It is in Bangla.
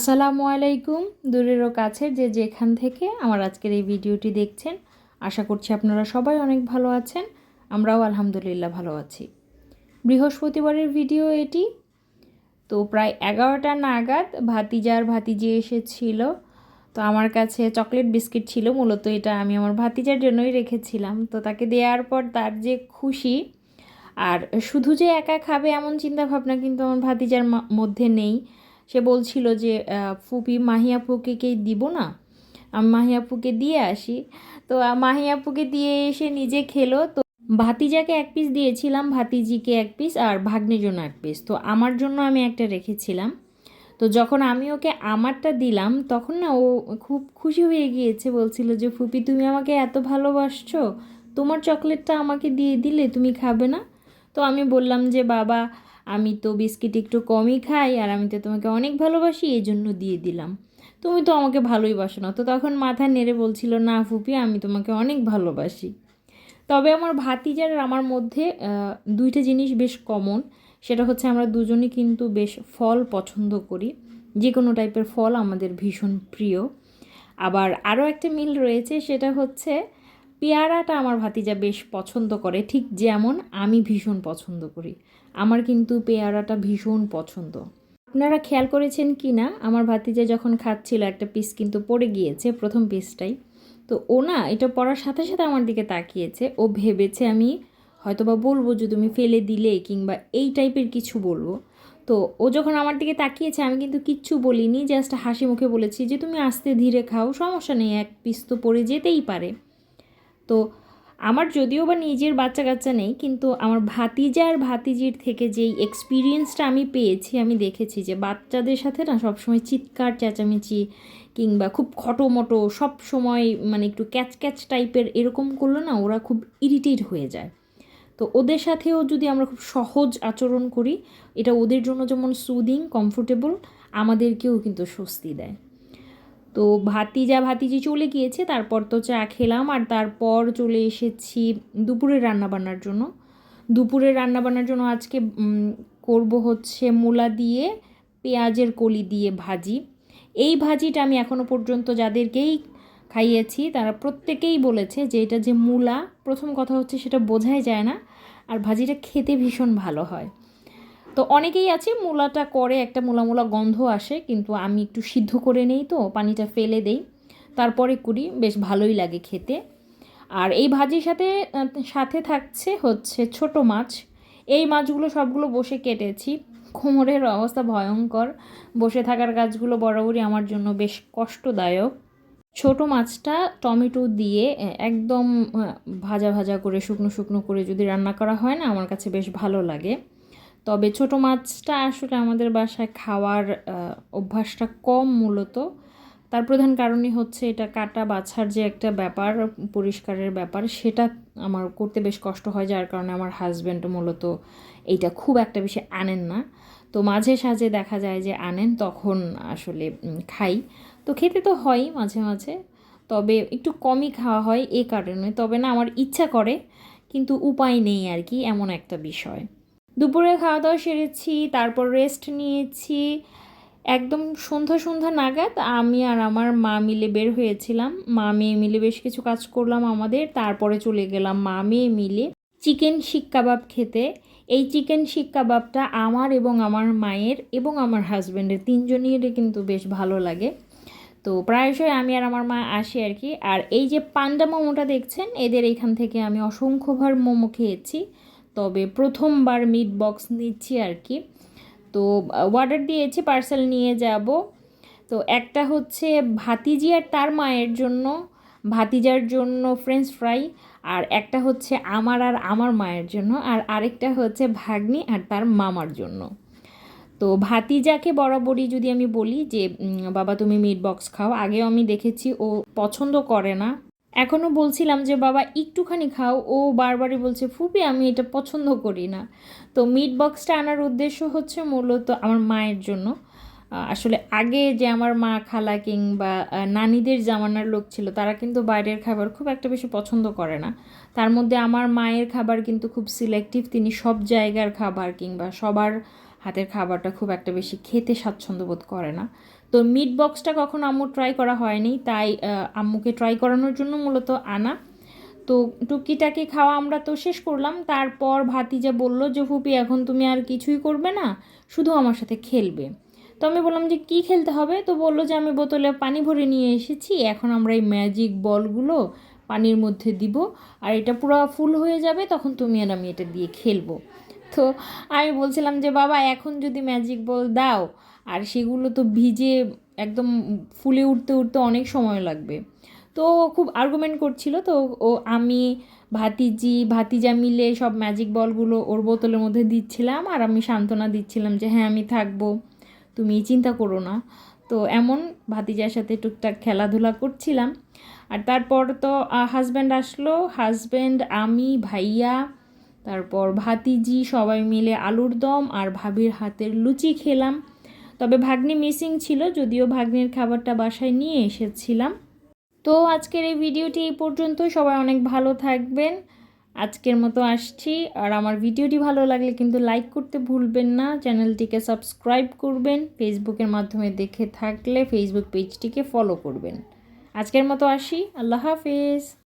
আসসালামু আলাইকুম দূরেরও কাছের যে যেখান থেকে আমার আজকের এই ভিডিওটি দেখছেন। আশা করছি আপনারা সবাই অনেক ভালো আছেন, আমরাও আলহামদুলিল্লাহ ভালো আছি। বৃহস্পতিবারের ভিডিও এটি। তো প্রায় এগারোটা নাগাদ ভাতিজার ভাতিজি এসেছিল। তো আমার কাছে চকলেট বিস্কিট ছিল, মূলত এটা আমি আমার ভাতিজার জন্যই রেখেছিলাম। তো তাকে দেওয়ার পর তার যে খুশি, আর শুধু যে একা খাবে এমন চিন্তা ভাবনা কিন্তু আমার ভাতিজার মধ্যে নেই। সে বলছিল যে ফুপি মাহিয়াপুকে কে দিব না। আমি মাহিয়াপুকে দিয়ে আসি। তো মাহিয়াপুকে দিয়ে এসে নিজে খেলো। তো, ভাতিজাকে এক পিস দিয়েছিলাম, ভাতিজিকে এক পিস আর ভাগ্নের জন্য এক পিস তো, আমার জন্য আমি একটা রেখেছিলাম। তো, যখন আমি ওকে আমারটা দিলাম, তখন না ও খুব খুশি হয়ে গিয়েছে। বলছিল যে, ফুপি, তুমি আমাকে এত ভালোবাসছো। তোমার চকলেটটা আমাকে দিয়ে দিলে, তুমি খাবে না? তো, আমি বললাম যে, বাবা আমি তো বিস্কিট একটু কমই খাই আর আমি তো তোমাকে অনেক ভালোবাসি, এই জন্য দিয়ে দিলাম। তুমি তো আমাকে ভালোই বাসো না। তো তখন মাথা নেড়ে বলছিল, না ফুপি, আমি তোমাকে অনেক ভালোবাসি। তবে আমার ভাতিজার আমার মধ্যে দুইটা জিনিস বেশ কমন সেটা হচ্ছে আমরা দুজনই কিন্তু বেশ ফল পছন্দ করি। যে কোনো টাইপের ফল আমাদের ভীষণ প্রিয়। আবার আরও একটা মিল রয়েছে, সেটা হচ্ছে পেয়ারাটা আমার ভাতিজা বেশ পছন্দ করে। ঠিক যেমন আমি ভীষণ পছন্দ করি। আমার কিন্তু পেয়ারাটা ভীষণ পছন্দ। আপনারা খেয়াল করেছেন কি না? আমার ভাতিজা যখন খাচ্ছিল, একটা পিস কিন্তু পড়ে গিয়েছে, প্রথম পিসটাই তো ও না, এটা পড়ার সাথে সাথে আমার দিকে তাকিয়েছে। ও ভেবেছে আমি হয়তোবা বলব যে তুমি ফেলে দিলে কিংবা এই টাইপের কিছু বলব। তো ও যখন আমার দিকে তাকিয়েছে, আমি কিন্তু কিচ্ছু বলিনি জাস্ট হাসি মুখে বলেছি যে, তুমি আস্তে ধীরে খাও, সমস্যা নেই, এক পিস তো পড়ে যেতেই পারে। তো আমার যদিও বা নিজের বাচ্চা কাচ্চা নেই, কিন্তু আমার ভাতিজা আর ভাতিজির থেকে যেই এক্সপিরিয়েন্সটা আমি পেয়েছি, আমি দেখেছি যে বাচ্চাদের সাথে না সবসময় চিৎকার, চেঁচামেচি কিংবা খুব খটোমটো সব সময় মানে একটু ক্যাচ ক্যাচ টাইপের এরকম করলে না ওরা খুব ইরিটেট হয়ে যায়। তো ওদের সাথেও যদি আমরা খুব সহজ আচরণ করি, এটা ওদের জন্য যেমন সুদিং কমফোর্টেবল আমাদেরকেও কিন্তু স্বস্তি দেয়। তো ভাতিজা, ভাতিজি চলে গিয়েছে, তারপর তো চা খেলাম আর তারপর চলে এসেছি দুপুরের রান্নাবান্নার জন্য। দুপুরের রান্নাবান্নার জন্য আজকে করব হচ্ছে মূলা দিয়ে পেঁয়াজের কলি দিয়ে ভাজি। এই ভাজিটা আমি এখনও পর্যন্ত যাদেরকেই খাইয়েছি, তারা প্রত্যেকেই বলেছে যে এটা যে মূলা, প্রথম কথা হচ্ছে সেটা বোঝাই যায় না, আর ভাজিটা খেতে ভীষণ ভালো হয়। তো অনেকেই আছে, মূলাটা করে একটা মূলা মূলা গন্ধ আসে, কিন্তু আমি একটু সিদ্ধ করে নেই তো, পানিটা ফেলে দেই। তারপরে করি, বেশ ভালোই লাগে খেতে। আর এই ভাজির সাথে সাথে থাকছে হচ্ছে ছোট মাছ। এই মাছগুলো সবগুলো বসে কেটেছি। কোমরের অবস্থা ভয়ঙ্কর। বসে থাকার কাজগুলো বরাবরই আমার জন্য বেশ কষ্টদায়ক। ছোট মাছটা টমেটো দিয়ে একদম ভাজা ভাজা করে, শুকনো শুকনো করে যদি রান্না করা হয় না, আমার কাছে বেশ ভালো লাগে। তবে ছোট মাছটা আসলে আমাদের বাসায় খাওয়ার অভ্যাসটা কম মূলত। তার প্রধান কারণই হচ্ছে এটা কাটা বাছার যে একটা ব্যাপার, পরিষ্কারের ব্যাপার, সেটা আমার করতে বেশ কষ্ট হয়, যার কারণে আমার হাজব্যান্ড মূলত এইটা খুব একটা বেশি আনেন না। তো মাঝে সাঝে দেখা যায় যে আনেন, তখন আসলে খাই। তো খেতে তো হয়ই মাঝে মাঝে, তবে একটু কমই খাওয়া হয় এ কারণে। তবে না, আমার ইচ্ছা করে, কিন্তু উপায় নেই আর কি, এমন একটা বিষয়। দুপুরে খাওয়া দাওয়া সেরেছি, তারপর রেস্ট নিয়েছি। একদম সন্ধ্যা সন্ধ্যা নাগাদ আমি আর আমার মা মিলে বের হয়েছিলাম। মা মেয়ে মিলে বেশ কিছু কাজ করলাম আমাদের, তারপরে চলে গেলাম মা মেয়ে মিলে চিকেন শিক কাবাব খেতে। এই চিকেন শিক কাবাবটা আমার এবং আমার মায়ের এবং আমার হাজব্যান্ডের তিনজনেরই কিন্তু বেশ ভালো লাগে। তো প্রায়শই আমি আর আমার মা আসি আর কি। আর এই যে পান্ডা মোমোটা দেখছেন, এদের এখান থেকে আমি অসংখ্যবার মোমো খেয়েছি। তবে প্রথমবার মিট বক্স নিচ্ছি আর কি। তো অর্ডার দিয়েছি পার্সেল নিয়ে যাব। তো একটা হচ্ছে ভাতিজি আর তার মায়ের জন্য, ভাতিজার জন্য ফ্রেঞ্চ ফ্রাই আর একটা হচ্ছে আমার আর আমার মায়ের জন্য, আর আরেকটা হচ্ছে ভাগ্নি আর তার মামার জন্য। তো ভাতিজাকে বরাবরই যদি আমি বলি যে বাবা তুমি মিট বক্স খাও, আগেও আমি দেখেছি, ও পছন্দ করে না। এখনও বলছিলাম যে, বাবা, একটুখানি খাও। ও বারবারই বলছে, ফুপি, আমি এটা পছন্দ করি না। তো মিট বক্সটা আনার উদ্দেশ্য হচ্ছে মূলত আমার মায়ের জন্য। আসলে আগে যে আমার মা খালা কিংবা নানিদের জামানার লোক ছিল, তারা কিন্তু বাইরের খাবার খুব একটা বেশি পছন্দ করে না। তার মধ্যে আমার মায়ের খাবার কিন্তু খুব সিলেক্টিভ তিনি সব জায়গার খাবার কিংবা সবার হাতের খাবারটা খুব একটা বেশি খেতে স্বাচ্ছন্দ্য বোধ করে না। তো মিট বক্সটা কখনো আম্মু ট্রাই করা হয়নি, তাই আম্মুকে ট্রাই করানোর জন্য মূলত আনা। তো টুকিটাকি খাওয়া আমরা তো শেষ করলাম, তারপর ভাতিজা বলল যে ফুপি এখন তুমি আর কিছুই করবে না, শুধু আমার সাথে খেলবে। তো আমি বললাম যে, কি খেলতে হবে? তো বলল যে, আমি বোতলে পানি ভরে নিয়ে এসেছি, এখন আমরা এই ম্যাজিক বলগুলো পানির মধ্যে দিব, আর এটা পুরো ফুল হয়ে যাবে, তখন তুমি আর আমি এটা দিয়ে খেলব। তো আমি বলছিলাম যে, বাবা, এখন যদি ম্যাজিক বল দাও আর সেগুলো তো ভিজে একদম ফুলে উঠতে উঠতে অনেক সময় লাগবে। তো খুব আর্গুমেন্ট করছিল, তো ও, আমি ভাতিজি, ভাতিজা মিলে সব ম্যাজিক বলগুলো ওর বোতলের মধ্যে দিচ্ছিলাম আর আমি সান্ত্বনা দিচ্ছিলাম যে হ্যাঁ আমি থাকব, তুমি চিন্তা করো না। তো এমন ভাতিজার সাথে টুকটাক খেলাধুলা করছিলাম। আর তারপর তো হাজব্যান্ড আসলো হাজব্যান্ড আমি, ভাইয়া, তারপর ভাতিজি সবাই মিলে আলুর দম আর ভাবির হাতের লুচি খেলাম। তবে ভাগ্নি মিসিং ছিল, যদিও ভাগ্নির খাবারটা বাসায় নিয়ে এসেছিলাম। তো আজকের এই ভিডিওটি এই পর্যন্ত সবাই অনেক ভালো থাকবেন। আজকের মতো আসছি। আর আমার ভিডিওটি ভালো লাগলে কিন্তু লাইক করতে ভুলবেন না। চ্যানেলটিকে সাবস্ক্রাইব করবেন। ফেসবুকের মাধ্যমে দেখে থাকলে ফেসবুক পেজটিকে ফলো করবেন। আজকের মতো আসি। আল্লাহ হাফেজ।